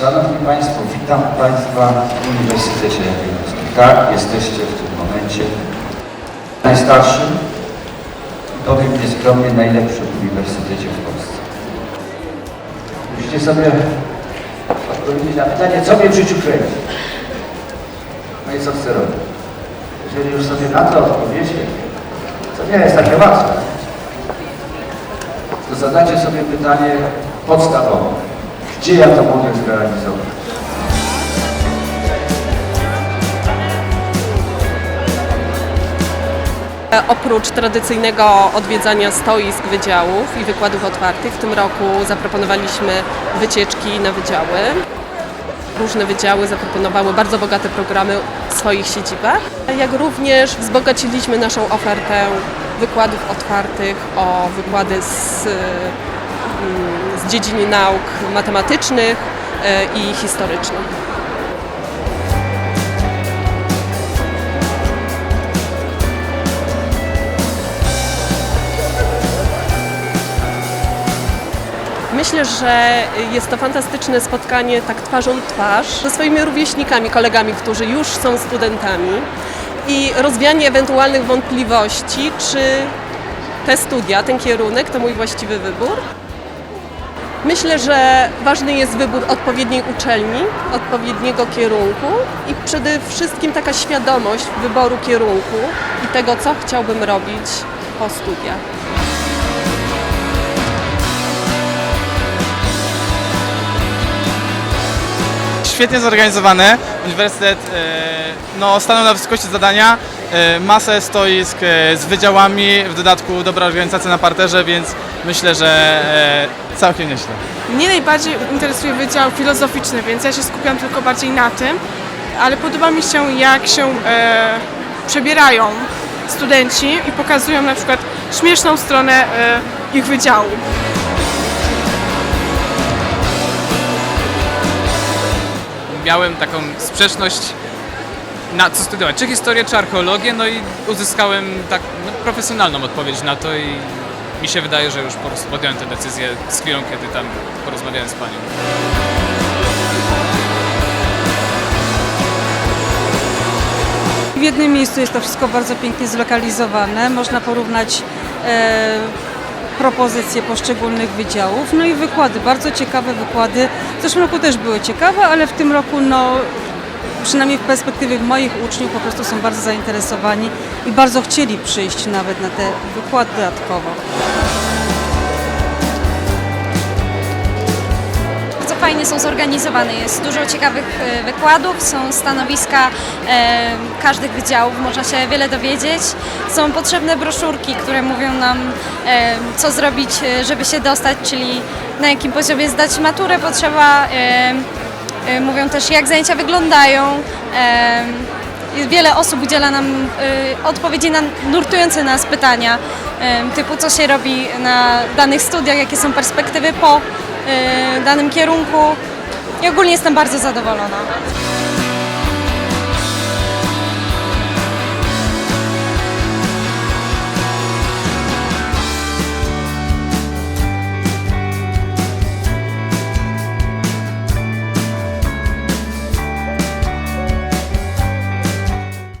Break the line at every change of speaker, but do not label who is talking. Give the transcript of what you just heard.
Szanowni Państwo, witam Państwa w Uniwersytecie Jagiellońskim. Tak, jesteście w tym momencie najstarszym i powiem nieskromnie najlepszym uniwersytecie w Polsce. Musicie sobie odpowiedzieć na pytanie, co mnie w życiu kręci. No i co chcę robić? Jeżeli już sobie na to odpowiecie, co nie jest takie łatwe, to zadacie sobie pytanie podstawowe. Gdzie ja to mogę zrealizować?
Oprócz tradycyjnego odwiedzania stoisk wydziałów i wykładów otwartych, w tym roku zaproponowaliśmy wycieczki na wydziały. Różne wydziały zaproponowały bardzo bogate programy w swoich siedzibach, jak również wzbogaciliśmy naszą ofertę wykładów otwartych o wykłady z, mm, z dziedziny nauk matematycznych e, i historycznych. Myślę, że jest to fantastyczne spotkanie tak twarzą w twarz ze swoimi rówieśnikami, kolegami, którzy już są studentami i rozwianie ewentualnych wątpliwości, czy te studia, ten kierunek to mój właściwy wybór. Myślę, że ważny jest wybór odpowiedniej uczelni, odpowiedniego kierunku i przede wszystkim taka świadomość wyboru kierunku i tego, co chciałbym robić po studiach.
Świetnie zorganizowane. Uniwersytet e, no, stanął na wysokości zadania. E, masę stoisk e, z wydziałami, w dodatku dobra organizacja na parterze, więc myślę, że e, całkiem nieźle.
Mnie najbardziej interesuje Wydział Filozoficzny, więc ja się skupiam tylko bardziej na tym, ale podoba mi się jak się e, przebierają studenci i pokazują na przykład śmieszną stronę e, ich wydziału.
miałem taką sprzeczność na co studiować, czy historię, czy archeologię, no i uzyskałem tak no, profesjonalną odpowiedź na to i mi się wydaje, że już po prostu podjąłem tę decyzję z chwilą, kiedy tam porozmawiałem z panią.
W jednym miejscu jest to wszystko bardzo pięknie zlokalizowane. Można porównać e, propozycje poszczególnych wydziałów. No i wykłady, bardzo ciekawe wykłady. W zeszłym roku też były ciekawe, ale w tym roku no, przynajmniej w perspektywie moich uczniów po prostu są bardzo zainteresowani i bardzo chcieli przyjść nawet na te wykłady dodatkowo.
bardzo fajnie są zorganizowane. Jest dużo ciekawych e, wykładów, są stanowiska e, każdych wydziałów, można się wiele dowiedzieć. Są potrzebne broszurki, które mówią nam, e, co zrobić, e, żeby się dostać, czyli na jakim poziomie zdać maturę potrzeba. E, mówią też, jak zajęcia wyglądają. E, Wiele osób udziela nam e, odpowiedzi na nurtujące nas pytania, e, typu co się robi na danych studiach, jakie są perspektywy po e, danym kierunku i ogólnie jestem bardzo zadowolona.